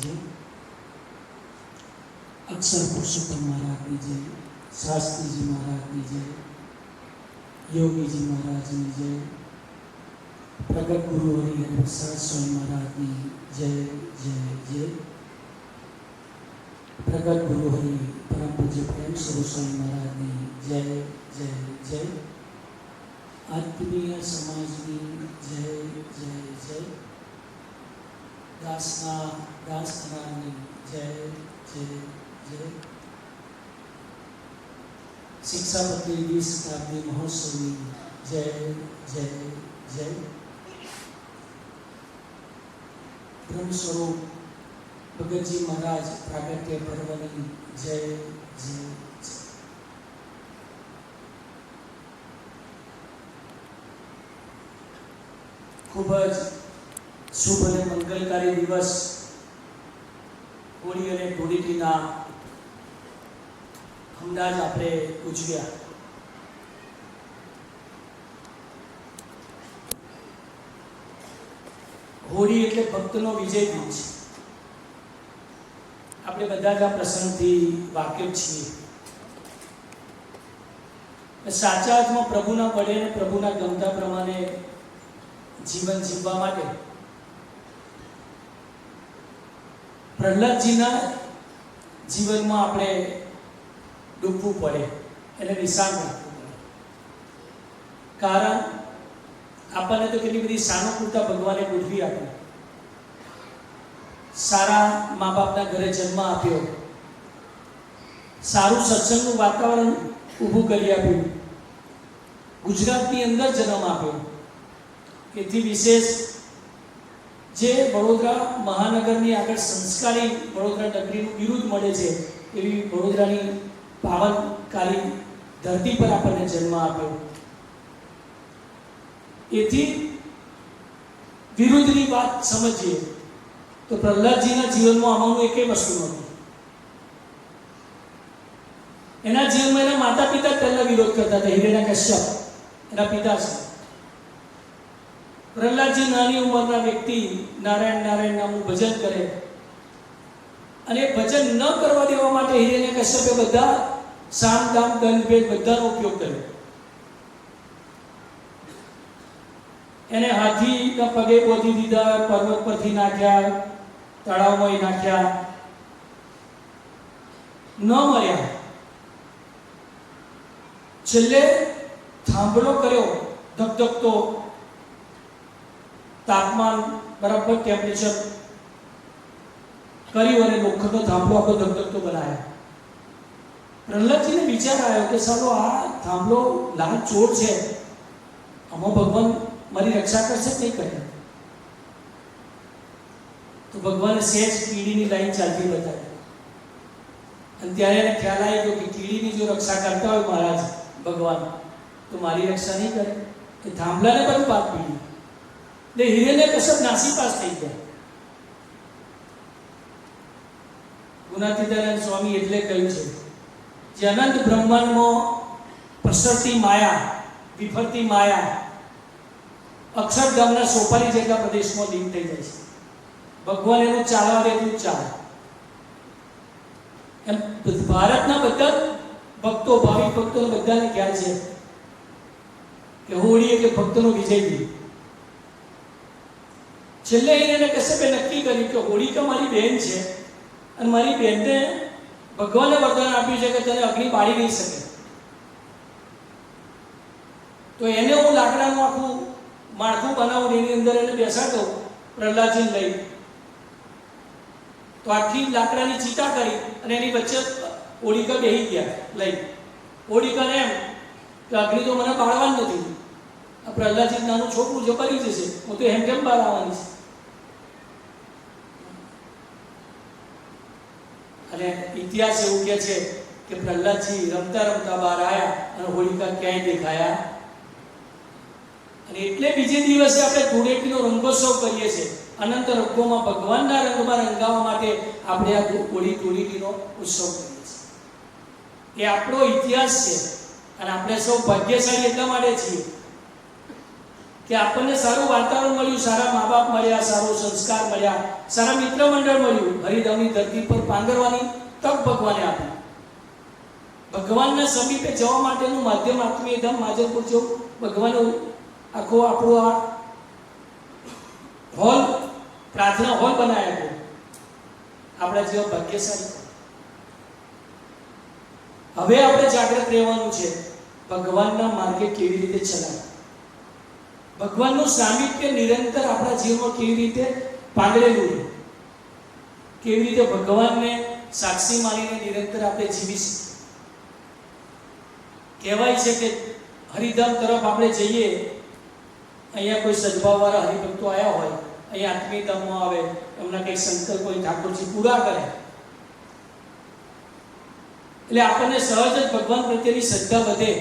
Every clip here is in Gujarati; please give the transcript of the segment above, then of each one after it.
જય અક્ષર પુરુષોત્તમ મહારાજની જય શાસ્ત્રીજી મહારાજની જય યોગીજી મહારાજની જય પ્રગટ ગુરુ હરિહર સ્વામી મહારાજની જય જય જય પ્રગટ ગુરુ હરિ પરમ પૂજ્ય પ્રેમ સ્વરૂપ સ્વામી મહારાજની જય જય જય આત્મીય સમાજની જય જય જય દાસના દાસ જય જય જય. શિક્ષાપતિ વીસ શતાબ્દી મહોત્સવની જય જય જય. બ્રહ્મ સ્વરૂપ ભગતજી મહારાજ પ્રાગટ્ય પર્વની જય જય. ખૂબ જ શુભ અને મંગલકારી દિવસ. હોળી અને ધૂળેટીના અંદાજ આપણે ઉજવ્યા. હોળી એટલે ભક્તનો વિજય દિન છે આપણે બધા જ આ પ્રસંગથી વાકેફ છીએ. સાચા અર્થમાં પ્રભુના પડે અને પ્રભુના ગમતા પ્રમાણે જીવન જીવવા માટે પ્રહલાદજીના જીવનમાં આપણે ડૂબવું પડે એને નિશાન રાખવું પડે. કારણ આપણને તો કેટલી બધી સાનુકૂળતા ભગવાને ગોઠવી આપી. સારા મા બાપના ઘરે જન્મ આપ્યો. સારું સત્સંગનું વાતાવરણ ઊભું કરી આપ્યું. ગુજરાતની અંદર જન્મ આપ્યો. એથી વિશેષ જે વડોદરા મહાનગરની આગળ સંસ્કારી વડોદરા નગરીનું બિરુદ મળે છે, એવી વડોદરાની પાવનકારી ધરતી પર આપણને જન્મ આપ્યો. એથી વિરુદ્ધની વાત સમજીએ, તો પ્રહલાદજીના જીવનમાં આમાંનું એકે વસ્તુ નહોતું. એના જીવનમાં એના માતા પિતા પહેલા વિરોધ કરતા હતા હિરેના કશ્યપ, એના પિતા છે. પ્રહલાદજી નાની ઉંમરના વ્યક્તિ, નારાયણ નારાયણ નામનું ભજન કરે. અને ભજન ન કરવા દેવા માટે હિરેને કશ્યપે બધા સામ, દામ દંડભેદ બધાનો ઉપયોગ કર્યો. એને હાથીના પગે બોધી દીધા, પર્વત પરથી નાખ્યા, તળાવમાં નાખ્યા. ન મર્યા છેલ્લે થાંભલો કર્યો, ધકધકતો તાપમાન બરાબર ટેમ્પરેચર કર્યું અને લોખંડનો થાંભલો આખો ધકધકતો બનાવ્યો. પ્રહલાદજીને વિચાર આવ્યો કે સાલો આ થાંભલો લાલ ચોર છે. આમાં ભગવાન મારી રક્ષા કરશે કે નહીં કરે? તો ભગવાને સહેજ કીડીની લાઈન ચાલતી બતાવી. અને ત્યારે એને ખ્યાલ આવી ગયો કે કીડીની જો રક્ષા કરતા હોય મહારાજ ભગવાન, તો મારી રક્ષા નહીં કરે. એ થાંભલાને બધું પાપ પીડી ને હિરેને કશ્યપ નાસી પાસ થઈ ગયા. ગુણાતીતાનંદ સ્વામી એટલે કહ્યું છે, જે અનંત બ્રહ્માંડમાં પ્રસરતી માયા, વિફરતી માયા અક્ષરધામના સોપાલી જેટલા પ્રદેશમાં લીન થઈ જાય છે. ભગવાન એનું ચાલવા દે એટલું ચાલે. એમ ભારતના બધા ભક્તો, ભાવિક ભક્તો બધાને ખ્યાલ છે કે હોળી એટલે ભક્તોનો વિજય દિન છેલ્લે એને કશ્યપે નક્કી કર્યું કે હોળિકા મારી બહેન છે. અને મારી બહેનને ભગવાને વરદાન આપ્યું છે કે તને અગ્નિ બાળી નહીં શકે. તો એને હું લાકડાનું આખું માળખું બનાવું એની અંદર એને બેસાડતો પ્રહલાદજી લઈ. તો આખી લાકડાની ચીતા કરી અને એની વચ્ચે હોળિકા બેહી ગયા, લઈ. હોળિકાને એમ કે અગ્નિ તો મને બાળવાની નથી. આ પ્રહલાદજી નાનું છોકરું જો કરી જશે, હું તો એમ કેમ બહાર છે? અને ઇતિહાસ એવું કહે છે કે પ્રહલાદજી રમતા રમતા બહાર આવ્યા અને હોલિકા ક્યાંય દેખાયા? અને એટલે બીજે દિવસે આપણે ધૂળેટીનો રંગોત્સવ કરીએ છીએ. અનંત રંગોમાં ભગવાનના રંગમાં રંગાવવા માટે આપણે આ હોળી ધૂળેટીનો ઉત્સવ કરીએ છીએ. એ આપણો ઇતિહાસ છે. અને આપણે સૌ ભાગ્યશાળી એટલા માટે છીએ કે આપણને સારું વાતાવરણ મળ્યું, સારા મા બાપ મળ્યા, સારો સંસ્કાર મળ્યા, સારા મિત્ર મંડળ મળ્યું હરિધામની ધરતી પર પાંગરવાની તક ભગવાને આપી. ભગવાનના સમીપે જવા માટેનું માધ્યમ આપ્યું એકદમ માજરપુર જેવું ભગવાન આખો આપણો આ હોલ, પ્રાર્થના હોલ બનાવ્યો આપણા જેવા ભાગ્યશાળી. હવે આપણે જાગૃત રહેવાનું છે. ભગવાનના માર્ગે કેવી રીતે ચલાવવું? ભગવાનનું સામિત્ય નિરંતર આપણા જીવનમાં કેવી રીતે પાંગરેલું રહે? કેવી રીતે ભગવાનને સાક્ષી માનીને નિરંતર આપણે જીવી કહેવાય છે કે હરિધામ તરફ આપણે જઈએ, અહીંયા કોઈ સદભાવવાળા હરિભક્તો આવ્યા હોય, અહીંયા આત્મીયતામાં આવે, એમના કંઈક સંકલ્પ હોય, ઠાકોરજી પૂરા કરે. એટલે આપણને સહજ જ ભગવાન પ્રત્યેની શ્રદ્ધા વધે.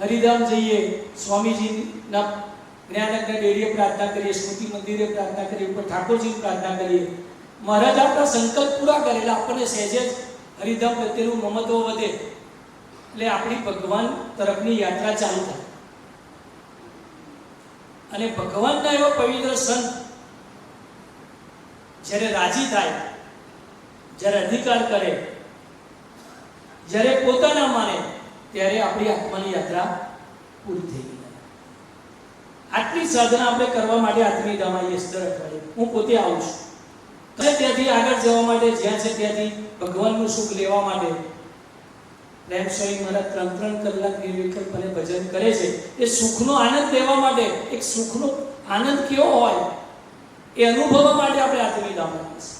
હરિધામ જઈએ, સ્વામીજીના જ્ઞાનજ્ઞ ડેરીએ પ્રાર્થના કરીએ સ્મૃતિ મંદિરે પ્રાર્થના કરીએ ઉપર ઠાકોરજીની પ્રાર્થના કરીએ. મહારાજ, આપણા સંકલ્પ પૂરા કરેલા આપણને સહેજે જ હરિધામ પ્રત્યેનું મમત્વ વધે. એટલે આપણી ભગવાન તરફની યાત્રા ચાલુ થાય. અને ભગવાનના એવો પવિત્ર સંત જ્યારે રાજી થાય, જ્યારે અધિકાર કરે, જ્યારે પોતાના માને, ત્યારે આપણી આત્માની યાત્રા પૂરી થઈ આટલી સાધના આપણે કરવા માટે આત્મી ગમાઈએ દર અઠવાડિયે. હું પોતે આવું છું. અને ત્યાંથી આગળ જવા માટે જ્યાં છે ત્યાંથી ભગવાનનું સુખ લેવા માટે પ્રેમ સ્વામી મારા ત્રણ ત્રણ કલાક નિર્વિકલ્પને ભજન કરે છે. એ સુખનો આનંદ લેવા માટે, એક સુખનો આનંદ કેવો હોય એ અનુભવવા માટે આપણે આત્મી છીએ.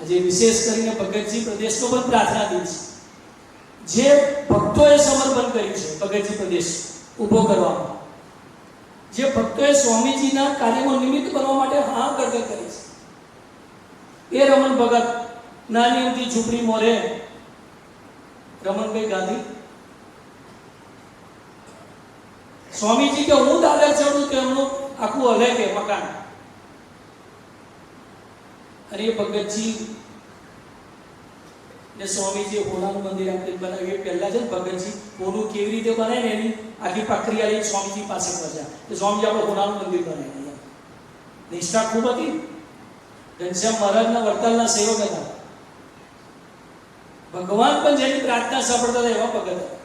આજે વિશેષ કરીને ભગતજી પ્રદેશનો પણ પ્રાર્થના દી છે. જે ભક્તોએ સમર્પણ કર્યું છે ભગતજી પ્રદેશ, ઊભો કરવામાં. જે ભક્તોએ સ્વામીજીના કાર્યમાં નિમિત્ત બનવા માટે હા ગરગર કરી છે. એ રમણ ભગત, નાની ઊંધી ઝૂંપડી મોરે. રમણભાઈ ગાંધી. સ્વામીજી કે હું દાદર ચડું તો એમનું આખું હલે કે મકાન. અને ભગતજી ને સ્વામીજીએ હોનાનું મંદિર આપણે બનાવ્યું. એ પહેલા છે ને ભગતજી હોનું કેવી રીતે બનાવે ને એની આખી પ્રક્રિયા લઈ સ્વામીજી પાસે પહોંચ્યા. કે સ્વામીજી આપણે હોનાનું મંદિર બનાવી નિષ્ઠા ખૂબ હતી. ઘનશ્યામ મહારાજના વડતાલના સેવક હતા. ભગવાન પણ જેની પ્રાર્થના સાંભળતા હતા એવા ભગત હતા.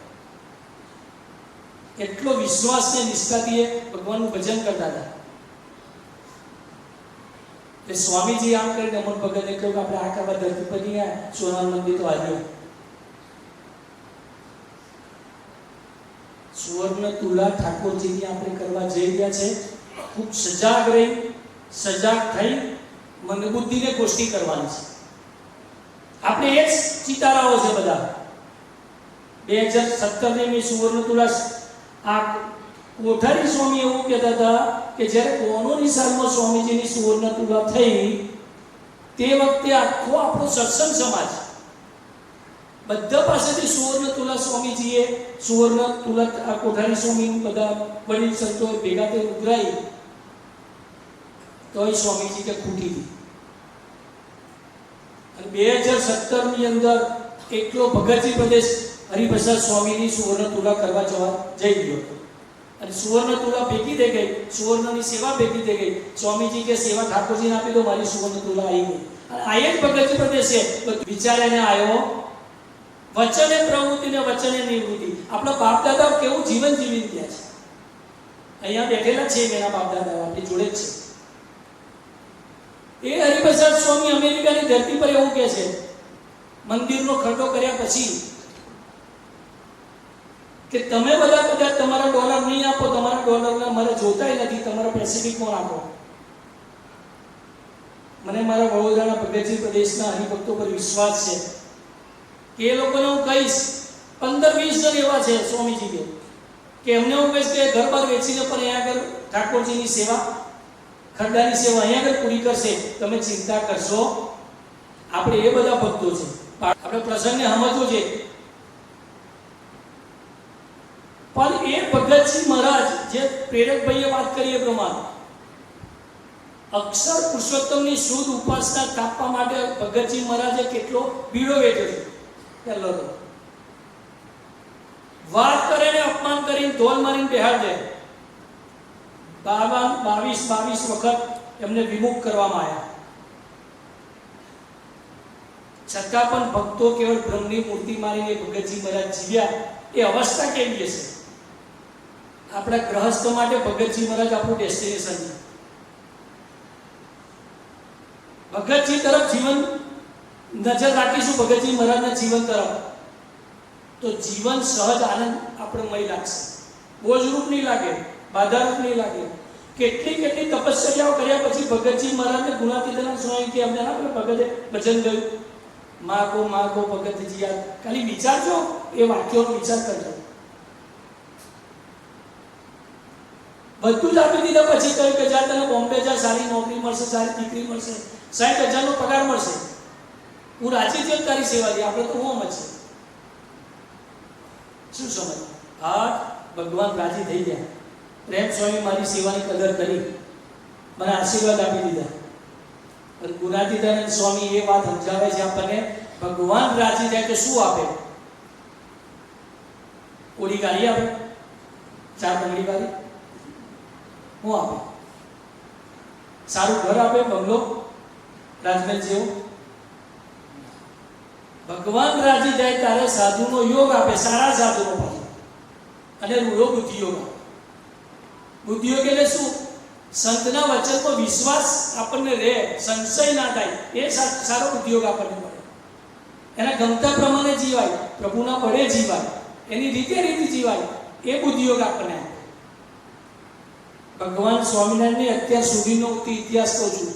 એટલો વિશ્વાસ ને નિષ્ઠાથી એ ભગવાનનું ભજન કરતા હતા. એટલે સ્વામીજી આમ કરીને અમર ભગતે કહ્યું કે આપણે આ કરવા ધરતી પર નહીં આવ્યા. સોનાર મંદિર તો આવ્યો. સુવર્ણ તુલા ઠાકોરજીની આપણે કરવા જઈ રહ્યા છે. ખૂબ સજાગ રહી, સજાગ થઈ, મન બુદ્ધિને ગોષ્ઠી કરવાની છે. આપણે એ જ ચિતારાઓ છે બધા. બે હજાર સત્તરની મેં સુવર્ણ તુલા આ કોઠારી સ્વામી એવું કહેતા હતા કે જ્યારે કોનોની સાલમાં સ્વામીજીની સુવર્ણ તુલા થઈ, તે વખતે આખો આપણો સત્સંગ સમાજ બધા પાસેથી સુવર્ણ તુલા સ્વામીજીએ સુવર્ણ તુલા આ કોઠારી સ્વામી બધા વડીલ સંતોએ ભેગા તે ઉઘરાઈ. તોય સ્વામીજી કે ખૂટી હતી અને બે હજાર સત્તરની અંદર એકલો ભગતજી પ્રદેશ હરિપ્રસાદ સ્વામીની સુવર્ણ તુલા કરવા જવા જઈ ગયો હતો. અને સુવર્ણ તુલા ભેગી થઈ ગઈ. સુવર્ણની સેવા ભેગી થઈ ગઈ. સ્વામીજી કે સેવા ઠાકોરજીને આપી દો, મારી સુવર્ણ તુલા આવી ગઈ. અને આ એક ભગતજી પ્રદેશ છે વિચારેને આવ્યો વચને પ્રવૃત્તિ ને વચને નિવૃત્તિ. આપણા બાપ દાદા કેવું જીવન જીવી ગયા છે. અહીંયા બેઠેલા છે એના બાપ દાદા આપણી જોડે જ છે. એ હરિપ્રસાદ સ્વામી અમેરિકાની ધરતી પર એવું કહે છે. મંદિરનો ખરડો કર્યા પછી કે તમે બધા કદાચ તમારા ડોલર નહીં આપો, તમારા ડોલરના મારે જોતાય નથી, તમારા કોણ આપો મને મારા વડોદરાના ભગતજી પ્રદેશના હરિભક્તો પર વિશ્વાસ છે. કે એ લોકોને હું કહીશ, પંદર વીસ જણ એવા છે સ્વામીજી કે કે એમને હું કહીશ કે ઘર બાર વેચીને પણ અહીંયા આગળ ઠાકોરજીની સેવા ખરડાની સેવા અહીંયા આગળ પૂરી કરશે. તમે ચિંતા કરશો. આપણે એ બધા ભક્તો છે. આપણે પ્રસંગને સમજવું છે. પણ એ ભગતસિંહ મહારાજ, જે પ્રેરક ભાઈએ વાત કરી એ પ્રમાણે, અક્ષર પુરુષોત્તમની શુદ્ધ ઉપાસના કાપવા માટે ભગતસિંહ મહારાજે કેટલો પીળો વેચ્યો છે? વાત કરે ને અપમાન કરીને ધોલ મારીને બેહાડ દે. બારવા બાવીસ બાવીસ વખત એમને વિમુખ કરવામાં આવ્યા. છતાં પણ ભક્તો કેવળ બ્રહ્મની મૂર્તિ મારીને ભગતજી મહારાજ જીવ્યા, એ અવસ્થા કેવી હશે? આપણા ગ્રહસ્થ માટે ભગતજી મહારાજ આપણું ડેસ્ટિનેશન છે. ભગતજી તરફ જીવન નજર રાખીશું, ભગતજી મહારાજના જીવન તરફ. તો જીવન સહજ આનંદ આપણે મય લાગશે. બોજરૂપ નહીં લાગે બાધારૂપ નહીં લાગે. કેટલી કેટલી તપશ્ચર્યાઓ કર્યા પછી ભગતજી મહારાજને ગુણાતીતના સુનાવી કે અમને ના ભગતે ભજન ગયું. માગો માગો ભગતજી યાદ. ખાલી વિચારજો, એ વાક્યોનો વિચાર કરજો. બધું જ આપી દીધા પછી કહ્યું કે જા તને બોમ્બે જા સારી નોકરી મળશે, સારી દીકરી મળશે સાઠ હજારનો પગાર મળશે. હું રાજી થયો તારી સેવાથી આપણે તો હોમ જ છે શું સમજ? હા, ભગવાન રાજી થઈ ગયા. પ્રેમ સ્વામી મારી સેવાની કદર કરી. મને આશીર્વાદ આપી દીધા. અને ગુણાતીતાનંદ સ્વામી એ વાત સમજાવે છે આપણને, ભગવાન રાજી થાય તો શું આપે? ઓડી ગાડી આપે? ચાર બંગડી ગાડી શું આપે. સારું ઘર આપે, બંગલો? રાજમહેલ જેવો? ભગવાન રાજી જાય ત્યારે સાધુનો યોગ આપે, સારા સાધુનો પાછો અને રૂડો બુદ્ધિયોગ આપે બુદ્ધિયોગ એટલે શું? સંતના વચનનો વિશ્વાસ આપણને રહે, સંશય ના થાય, એ સારો ઉદ્યોગ આપણને મળે. એના ગમતા પ્રમાણે જીવાય, પ્રભુના પડે જીવાય, એની રીતે રીતે જીવાય, એ બુદ્ધિયોગ આપણને આપે. ભગવાન સ્વામિનારાયણને અત્યાર સુધીનો ઇતિહાસ કહું છું.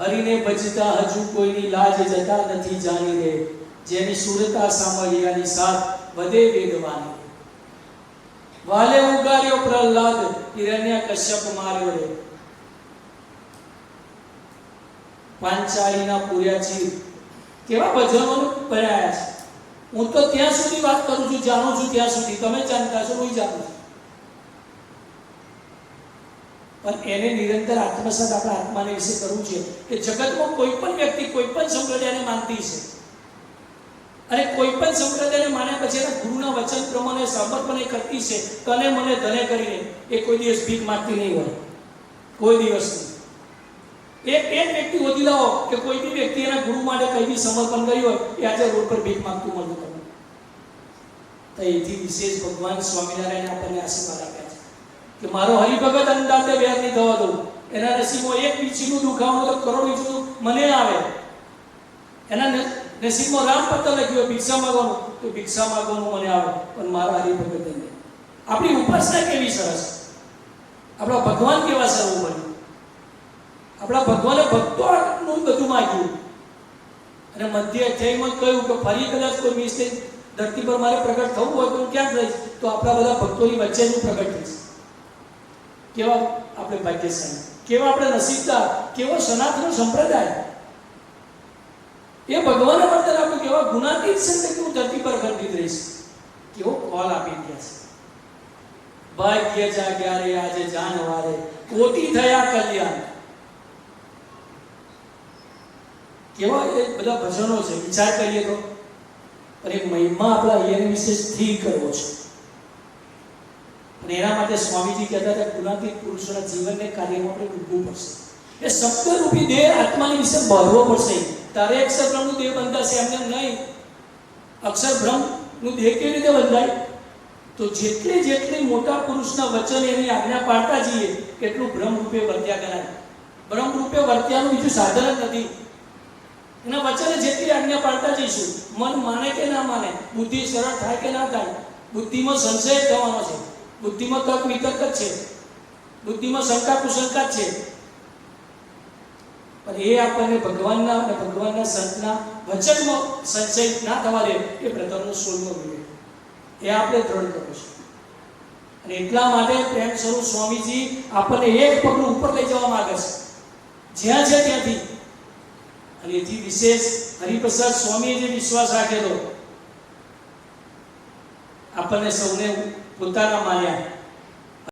હરિને ભજતા હજુ કોઈની લાજ જતા નથી જાણી રે જેની સુરતા સાંભળ્યાની સાથ વધે વેગવાની. વાલે ઉગાર્યો પ્રહલાદ, હિરણ્ય કશ્યપ માર્યો રે. પાંચાળીના પૂર્યા ચીર. કેવા ભજનો બનાયા છે હું તો ત્યાં સુધી વાત કરું છું, જાણું છું ત્યાં સુધી. તમે જાણતા છો હું જાણું છું. પણ એને નિરંતર આત્મસાત આપણા આત્માને વિશે કરવું છે કે જગતમાં કોઈ પણ વ્યક્તિ કોઈ પણ સંપ્રદાયને માનતી છે અને કોઈ પણ સંપ્રદાયને માન્યા પછી એના ગુરુના વચન પ્રમાણે સમર્પણ એ કરતી છે તને મને ધને કરીને એ કોઈ દિવસ ભીખ માગતી નહીં હોય. કોઈ દિવસ નહીં. એક એક વ્યક્તિ ઓછી લાવો કે કોઈ બી વ્યક્તિ એના ગુરુ માટે કઈ બી સમર્પણ કર્યું હોય એ આજે રોડ પર ભીખ માગતું મળતું તમને તો એથી વિશેષ ભગવાન સ્વામિનારાયણ આપણને આશીર્વાદ આપ્યા કે મારો હરિભગત અંદાજે વેર નહીં થવા દઉં. એના નસીબમાં એક વીંછીનું દુખાવાનું તો કરોડ બીજું મને આવે. એના નસીબમાં રામ પત્ર લખ્યું, ભિક્ષા માગવાનું. તો ભિક્ષા માગવાનું મને આવે, પણ મારા હરિભગત નહીં આપણી ઉપાસના કેવી સરસ? આપણા ભગવાન કેવા સર્વોપરી આપણા ભગવાને ભક્તોનું બધું માગ્યું. અને મધ્ય જયમાં કહ્યું કે ફરી કદાચ કોઈ મિસ્ટેક ધરતી પર મારે પ્રગટ થવું હોય તો હું ક્યાં જઈશ? તો આપણા બધા ભક્તોની વચ્ચે હું પ્રગટ થઈશ. કેવા આપણે ભાગ્યશાળી કેવા આપણે નસીબદાર? કેવો સનાતન સંપ્રદાય? એ ભગવાને વર્તન આપ્યું. કેવા ગુનાતીત સંત કે હું ધરતી પર ખંડિત રહીશ. કેવો કોલ આપી ગયા છે. ભાગ્ય જાગ્યા રે, આજે જાનવારે. કોટી થયા કલ્યાણ. કેવા એ બધા ભજનો છે. વિચાર કરીએ તો. અને મહિમા આપણા અહીંયા વિશે સ્થિર કરવો છે. અને એના માટે સ્વામીજી કહેતા હતા ગુણાતીત પુરુષોના જીવનને કાર્યમાં આપણે ડૂબવું પડશે. એ શબ્દરૂપી દેહ આત્માની વિશે બળવો પડશે. તારે અક્ષર બ્રહ્મનું દેહ બંધાશે એમને નહીં. અક્ષર બ્રહ્મનું દેહ કેવી રીતે બંધાય? તો જેટલે જેટલી મોટા પુરુષના વચન એની આજ્ઞા પાડતા જઈએ એટલું બ્રહ્મ રૂપે વર્ત્યા ગણાય બ્રહ્મ રૂપે વર્ત્યાનું બીજું સાધન જ નથી. એના વચને જેટલી આજ્ઞા પાડતા જઈશું, મન માને કે ના માને, બુદ્ધિ સરળ થાય કે ના થાય, બુદ્ધિમાં સંશય થવાનો છે. બુદ્ધિમાં તર્ક વિતર્ક જ છે. બુદ્ધિમાં શંકા, કુશંકા છે. પણ એ આપણને ભગવાનના અને ભગવાનના સંતના વચનમાં સંચય ના થવા દે એ પ્રથમનો સોળમો વિવેક એ આપણે દ્રઢ કરવું છે. અને એટલા માટે પ્રેમ સ્વરૂપ સ્વામીજી આપણને એક પગલું ઉપર લઈ જવા માંગે છે. જ્યાં છે ત્યાંથી. અને એથી વિશેષ હરિપ્રસાદ સ્વામીએ જે વિશ્વાસ રાખેલો, આપણને સૌને પોતાના માન્યા